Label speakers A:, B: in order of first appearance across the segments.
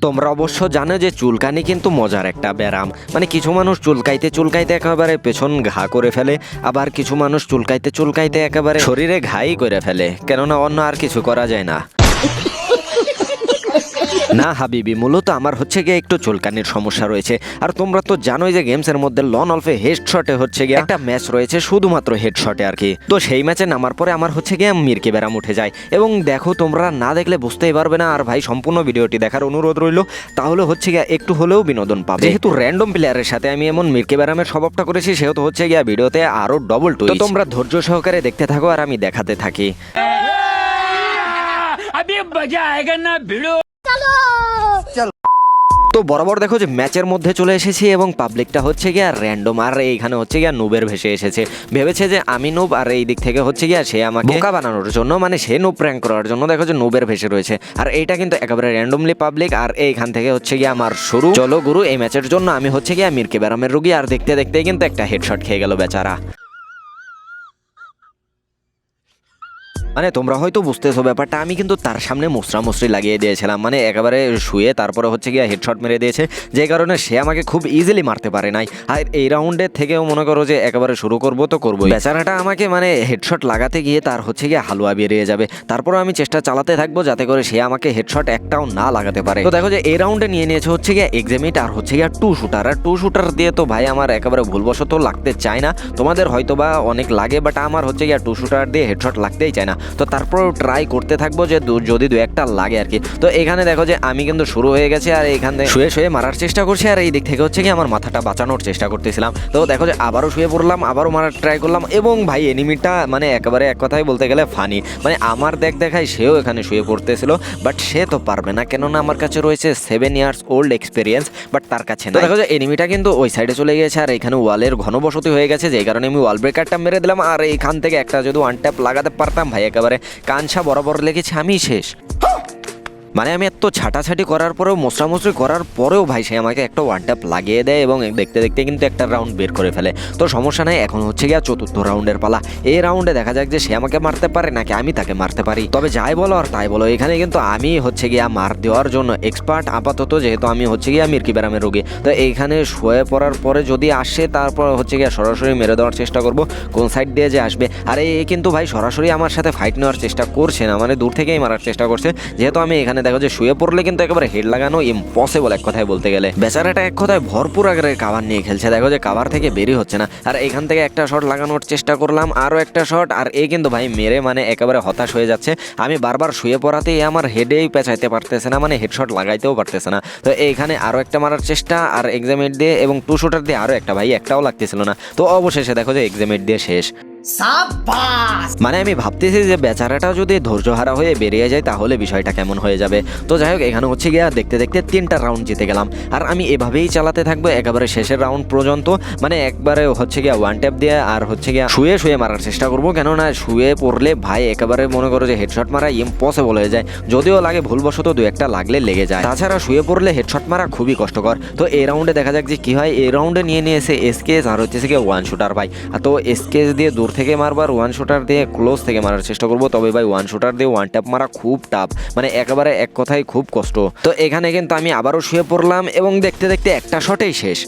A: তোমরা অবশ্য জানো যে চুলকানি কিন্তু মজার একটা ব্যায়াম। মানে কিছু মানুষ চুলকাইতে চুলকাইতে একেবারে পেছন ঘা করে ফেলে, আবার কিছু মানুষ চুলকাইতে চুলকাইতে একেবারে শরীরে ঘাই করে ফেলে, কেননা অন্য আর কিছু করা যায় না। না হাবিবি মূলত আমার হচ্ছে গিয়ে একটু চুলকানির সমস্যা রয়েছে আর তোমরা তো জানোই যে গেমসের মধ্যে লন অল্পে হেডশটে হচ্ছে গিয়ে একটা ম্যাচ রয়েছে শুধুমাত্র হেডশটে আর কি তো সেই ম্যাচে নামার পরে আমার হচ্ছে গিয়ে মিরকে ব্যারাম উঠে যায় এবং দেখো তোমরা না দেখলে বুঝতেই পারবে না আর ভাই সম্পূর্ণ ভিডিওটি দেখার অনুরোধ রইল তাহলে হচ্ছে গিয়ে একটু হলেও বিনোদন পাবে যেহেতু র্যান্ডম প্লেয়ারের সাথে আমি এমন মিরকে ব্যারামের স্বভাবটা করেছি সেহেতু হচ্ছে গিয়ে ভিডিওতে আরো ডবল টু তোমরা ধৈর্য সহকারে দেখতে থাকো আর আমি দেখাতে থাকি
B: अभी मजा आएगा ना भिड़ो
A: তো বরাবর দেখো যে ম্যাচের মধ্যে চলে এসেছি এবং পাবলিকটা হচ্ছে গিয়া র্যান্ডম আর এইখানে হচ্ছে গিয়া নুবের ভেসে এসেছে। ভেবেছে যে আমি নুব আর এই দিক থেকে হচ্ছে গিয়া সে আমাকে বোকা বানানোর জন্য মানে সে নুব প্র্যাঙ্ক করার জন্য দেখো যে নুবের ভেসে রয়েছে। আর এইটা কিন্তু একেবারে র্যান্ডমলি পাবলিক আর এইখান থেকে হচ্ছে গিয়া আমার শুরু। চলো গুরু এই ম্যাচের জন্য আমি হচ্ছে গিয়া মিরকে ব্যারামের রুগী আর দেখতে দেখতে কিন্তু একটা হেডশট খেয়ে গেল বেচারা। মানে তোমরা হয়তো বুঝতেছো ব্যাপারটা। আমি কিন্তু তার সামনে মুসরা মুসরি লাগিয়ে দিয়েছিলাম। মানে একেবারে শুয়ে তারপরে হচ্ছে গিয়ে হেডশট মেরে দিয়েছে। যে কারণে সে আমাকে খুব ইজিলি মারতে পারে নাই। আর এই রাউন্ডের থেকেও মনে করো যে একেবারে শুরু করব তো করব বেচারাটা আমাকে মানে হেডশট লাগাতে গিয়ে তার হচ্ছে গিয়ে হালুয়া বেরিয়ে যাবে। তারপর আমি চেষ্টা চালাতে থাকব যাতে করে সে আমাকে হেডশট একটাও না লাগাতে পারে। তো দেখো যে এই রাউন্ডে নিয়ে নিয়েছে হচ্ছে গিয়ে এক্সামিট আর হচ্ছে গিয়ে টু শুটার আর টু শুটার দিয়ে তো ভাই আমার একেবারে ভুলবশত লাগতে চায় না। তোমাদের হয়তো বা অনেক লাগে বাট আমার হচ্ছে গিয়ে টু শুটার দিয়ে হেডশট লাগতেই চায় না। তো তারপর ট্রাই করতে থাকব যে দু- যদি দু একটা লাগে আর কি। তো এখানে দেখো যে আমি কিন্তু শুরু হয়ে গেছে আর এখানে শুয়ে শুয়ে মারার চেষ্টা করছি আর এই দিক থেকে হচ্ছে কি আমার মাথাটা বাঁচানোর চেষ্টা করতেছিলাম। তো দেখো যে আবারও শুয়ে পড়লাম আবারও মারার ট্রাই করলাম এবং ভাই এনিমিটা মানে একেবারে এক কথায় বলতে গেলে ফানি মানে আমার দেখ দেখায় সেও এখানে শুয়ে পড়তেছিল বাট সে তো পারবে না। কেননা আমার কাছে রয়েছে seven years old experience but তার কাছে না দেখো যে এনিমিটা কিন্তু ওই সাইডে চলে গেছে আর এখানে ওয়ালের ঘনবসতি হয়ে গেছে যেই কারণে আমি ওয়াল ব্রেকারটা মেরে দিলাম। আর এইখান থেকে একটা যদি ওয়ান ট্যাপ লাগাতে পারতাম ভাই একেবারে কাঞ্ছা বরাবর লেগেছে আমি শেষ। মানে আমি এত ছাটাছাটি করার পরেও, মশরামশরি করার পরেও ভাই সে আমাকে একটা ওয়ান লাগিয়ে দেয় এবং দেখতে দেখতে কিন্তু একটা রাউন্ড বের করে ফেলে। তো সমস্যা নাই, এখন হচ্ছে গিয়া চতুর্থ রাউন্ডের পালা। এই রাউন্ডে দেখা যাক যে সে আমাকে মারতে পারে নাকি আমি তাকে মারতে পারি। তবে যাই বলো আর তাই বলো, এখানে কিন্তু আমি হচ্ছে গিয়া মার দেওয়ার জন্য এক্সপার্ট আপাতত, যেহেতু আমি হচ্ছে গিয়া মির্কি ব্যারামের রোগী। তো এইখানে শুয়ে পড়ার পরে যদি আসে, তারপর হচ্ছে গিয়া সরাসরি মেরে দেওয়ার চেষ্টা করব, কোন সাইড দিয়ে যে আসবে। আর এ কিন্তু ভাই সরাসরি আমার সাথে ফাইট নেওয়ার চেষ্টা করছে না মানে দূর থেকেই মারার চেষ্টা করছে। যেহেতু আমি এখানে দেখো যে শুয়ে পড়লে কিন্তু একেবারে হেড লাগানো ইম্পসিবল এক কথায় বলতে গেলে। বেচারাটা এক কথায় ভরপুর আকারের কাভার নিয়ে খেলছে। দেখো যে কাভার থেকে বেরি হচ্ছে না। আর এখান থেকে একটা শট লাগানোর চেষ্টা করলাম, আরও একটা শট আর এ কিন্তু ভাই মেরে মানে একেবারে হতাশ হয়ে যাচ্ছে। আমি বারবার শুয়ে পড়াতেই আমার হেডেই পেঁচাইতে পারতেছে না মানে হেডশট লাগাইতেও পারতেছে না। তো এইখানে আরও একটা মারার চেষ্টা, আর এক্সামেট দিয়ে এবং টু শুটার দিয়ে আরও একটা ভাই, একটাও লাগতেছিল না। তো অবশেষে দেখো যে এক্সামেট দিয়ে শেষ। মানে আমি ভাবতেছি যে বেচারাটা যদি ধৈর্যহারা হয়ে বেরিয়ে যায়, তাহলে বিষয়টা কেমন হয়ে যাবে? তো যাই হোক, এখানে হচ্ছে গিয়া দেখতে দেখতে তিনটা রাউন্ড জিতে গেলাম। আর আমি এভাবেই চালাতে থাকব একেবারে শেষের রাউন্ড পর্যন্ত। মানে একবারে হচ্ছে গিয়া ওয়ান ট্যাপ দিয়ে আর হচ্ছে গিয়া শুয়ে শুয়ে মারার চেষ্টা করব। কেননা শুয়ে পড়লে ভাই একেবারে মনে করো যে হেডশট মারা ইম্পসিবল হয়ে যায়। যদিও লাগে ভুলবশত দু একটা লাগলে লেগে যায়। তাছাড়া শুয়ে পড়লে হেডশট মারা খুবই কষ্টকর। তো এই রাউন্ডে দেখা যাক যে কি হয়। এই রাউন্ডে নিয়ে নিয়েছে এসকেস আর হচ্ছে গিয়ে ওয়ান শুটার ভাই তো এসকেস দিয়ে দূর থেকে মারবার ওয়ান শুটার দিয়ে ক্লোজ থেকে মারার চেষ্টা করব। তবে ভাই ওয়ান শুটার দিয়ে ওয়ান ট্যাপ মারা খুব টাফ মানে একেবারে এক কথায় খুব কষ্ট। তো এখানে কিন্তু আমি আবারও শুয়ে পড়লাম এবং দেখতে দেখতে একটা শটেই শেষ।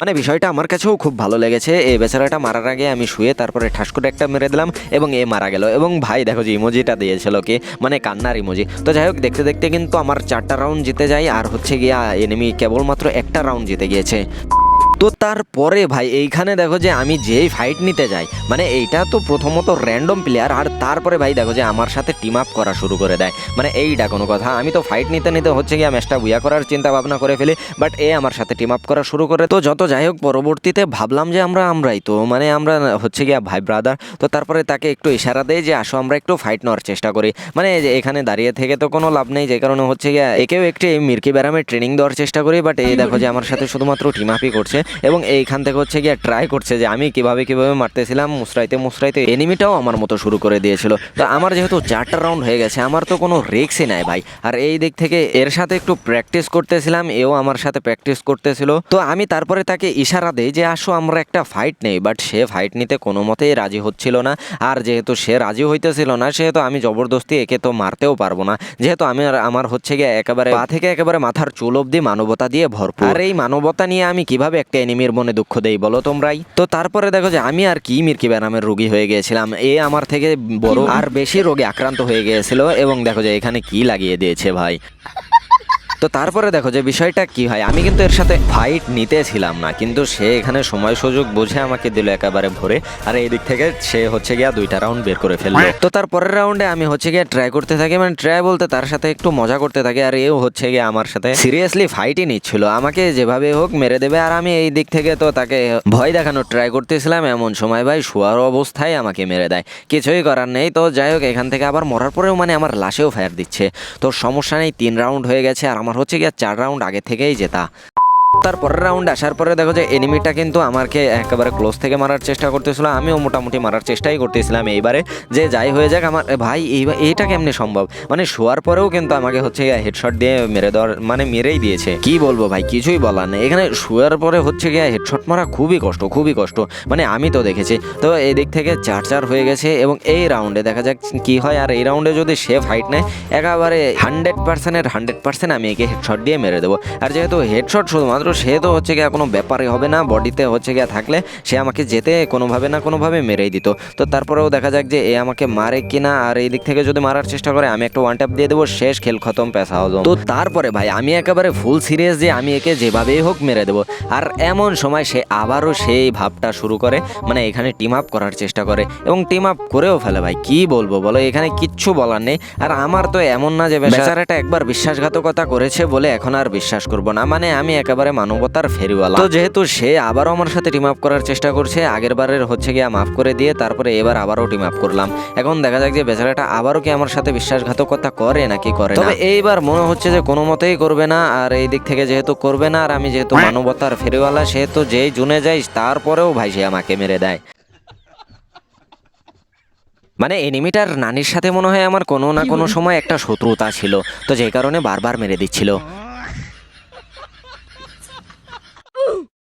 A: মানে বিষয়টা আমার কাছেও খুব ভালো লেগেছে। এই বেচারাটা মারার আগে আমি শুয়ে তারপরে ঠাস করে একটা মেরে দিলাম এবং এ মারা গেল। এবং ভাই, দেখো যে ইমোজিটা দিয়েছিল কি? মানে কান্নার ইমোজি তো যাই হোক, দেখতে দেখতে কিন্তু আমার চারটা রাউন্ড জিতে যায় আর হচ্ছে গিয়া এনিমি কেবলমাত্র একটা রাউন্ড জিতে গিয়েছে। তো তারপরে ভাই, এইখানে দেখো যে আমি যেই ফাইট নিতে যাই মানে এইটা তো প্রথমত র্যান্ডম প্লেয়ার আর তারপরে ভাই দেখো যে আমার সাথে টিম আপ করা শুরু করে দেয়। মানে এইটা কোনো কথা, আমি তো ফাইট নিতে নিতে হচ্ছে গিয়ে ম্যাচটা বুয়া করার চিন্তা ভাবনা করে ফেলি বাট এ আমার সাথে টিম আপ করা শুরু করে। তো যত যাই হোক, পরবর্তীতে ভাবলাম যে আমরা আমরাই, তো মানে আমরা হচ্ছে গিয়া ভাই ব্রাদার তো তারপরে তাকে একটু ইশারা দেয় যে আসো আমরা একটু ফাইট নেওয়ার চেষ্টা করি। মানে এখানে দাঁড়িয়ে থেকে তো কোনো লাভ নেই, যে কারণে হচ্ছে গিয়া একেও একটি মির্কি ব্যারামে ট্রেনিং দেওয়ার চেষ্টা করি বাট এই দেখো যে আমার সাথে শুধুমাত্র টিম আপই করছে। এবং এইখান থেকে হচ্ছে গিয়ে ট্রাই করছে যে আমি কীভাবে কীভাবে মারতেছিলাম, মুসরাইতে মুসরাইতে এনিমিটাও আমার মতো শুরু করে দিয়েছিল। তো আমার যেহেতু চারটা রাউন্ড হয়ে গেছে, আমার তো কোনো রিক্সই নাই ভাই। আর এই দিক থেকে এর সাথে একটু প্র্যাকটিস করতেছিলাম, এও আমার সাথে প্র্যাকটিস করতেছিল। তো আমি তারপরে তাকে ইশারা দেই যে, আসো, আমরা একটা ফাইট নেই। বাট সে ফাইট নিতে কোনো মতেই রাজি হচ্ছিল না। আর যেহেতু সে রাজি হইতেছিল না, সেহেতু আমি জবরদস্তি একে তো মারতেও পারব না। যেহেতু আমি আমার হচ্ছে গিয়ে একেবারে পা থেকে একেবারে মাথার চুল অব্দি মানবতা দিয়ে ভরপুর। আর এই মানবতা নিয়ে আমি কীভাবে একটা এনিমির মনে দুঃখ দেই বলো তোমরাই। তো তারপরে দেখো যে আমি আর কি মির্কি ব্যানামের রোগী হয়ে গিয়েছিলাম। এ আমার থেকে বড় আর বেশি রোগে আক্রান্ত হয়ে গিয়েছিল এবং দেখো যে এখানে কি লাগিয়ে দিয়েছে ভাই। তো তারপরে দেখো যে বিষয়টা কি হয় আমি কিন্তু এর সাথে ফাইট নিতেছিলাম না কিন্তু সে এখানে সময় সুযোগ বুঝে আমাকে দিল একেবারে ভরে আর এই দিক থেকে সে হচ্ছে গিয়া দুইটা রাউন্ড বের করে ফেলল। তো তার পরের রাউন্ডে আমি হচ্ছে গিয়ে ট্রাই করতে থাকি মানে ট্রাই বলতে তার সাথে একটু মজা করতে থাকি আর এও হচ্ছে গিয়ে আমার সাথে সিরিয়াসলি ফাইটই নিচ্ছিল আমাকে যেভাবে হোক মেরে দেবে আর আমি এই দিক থেকে তো তাকে ভয় দেখানোর ট্রাই করতেছিলাম এমন সময় ভাই শোয়ার অবস্থায় আমাকে মেরে দেয় কিছুই করার নেই তো যাই হোক এখান থেকে আবার মরার পরেও মানে আমার লাশেও ফায়ার দিচ্ছে তো সমস্যা নেই তিন রাউন্ড হয়ে গেছে আর আমার হচ্ছে গিয়ে চার রাউন্ড আগে থেকেই জেতা। তার পরের রাউন্ড আসার পরে দেখো যে এনিমিটা কিন্তু আমাকে একেবারে ক্লোজ থেকে মারার চেষ্টা করতেছিল। আমিও মোটামুটি মারার চেষ্টাই করতেছিলাম এইবারে। যে যাই হয়ে যাক আমার ভাই এই এইটা কেমনি সম্ভব? মানে শোয়ার পরেও কিন্তু আমাকে হচ্ছে হেডশট দিয়ে মেরে দেওয়ার মানে মেরেই দিয়েছে। কি বলব ভাই, কিছুই বলার নেই। এখানে শোয়ার পরে হচ্ছে গিয়ে হেডশট মারা খুবই কষ্ট খুবই কষ্ট। মানে আমি তো দেখেছি। তো এই দিক থেকে চার চার হয়ে গেছে এবং এই রাউন্ডে দেখা যাক কি হয়। আর এই রাউন্ডে যদি সে ফাইট নেয়, একেবারে হান্ড্রেড পার্সেন্টের হান্ড্রেড পার্সেন্ট আমি একে হেডশট দিয়ে মেরে দেবো। আর যেহেতু হেডশট শুধুমাত্র সে তো হচ্ছে গিয়ে কোনো ব্যাপারই হবে না বডিতে হচ্ছে গিয়ে থাকলে সে আমাকে যেতে কোনোভাবে না কোনোভাবে মেরেই দিত। তো তারপরেও দেখা যাক যে এ আমাকে মারে কিনা আর এই দিক থেকে যদি মারার চেষ্টা করে আমি একটা ওয়ান ট্যাপ দিয়ে দেবো শেষ খেল খতম পেশা হজম। তো তারপরে ভাই আমি একেবারে ফুল সিরিয়াস যে আমি একে যেভাবেই হোক মেরে দেবো। আর এমন সময় সে আবারও সেই ভাবটা শুরু করে মানে এখানে টিম আপ করার চেষ্টা করে এবং টিম আপ করেও ফেলে ভাই কি বলব বলো এখানে কিচ্ছু বলার নেই। আর আমার তো এমন না যে বেচারাটা একবার বিশ্বাসঘাতকতা করেছে বলে এখন আর বিশ্বাস করব না মানে আমি একেবারে মানবতার ফেরিওয়ালা। তো যেহেতু সে আবারও আমার সাথে টিম আপ করার চেষ্টা করছে আগের বারের হচ্ছে গিয়ে মাফ করে দিয়ে তারপরে এবার আবারও টিম আপ করলাম। এখন দেখা যাক যে বেচারাটা আবারও কি আমার সাথে বিশ্বাসঘাতকতা করে নাকি করে তবে এইবার মনে হচ্ছে যে কোনো মতেই করবে না আর এই দিক থেকে যেহেতু করবে না আর আমি যেহেতু মানবতার ফেরিওয়ালা সেহেতু যেই জুনে যাই তারপরেও ভাই সে আমাকে মেরে দেয়। মানে এনিমিটার নানির সাথে মনে হয় আমার কোনো না কোনো সময় একটা শত্রুতা ছিল তো যে কারণে বারবার মেরে দিচ্ছিল।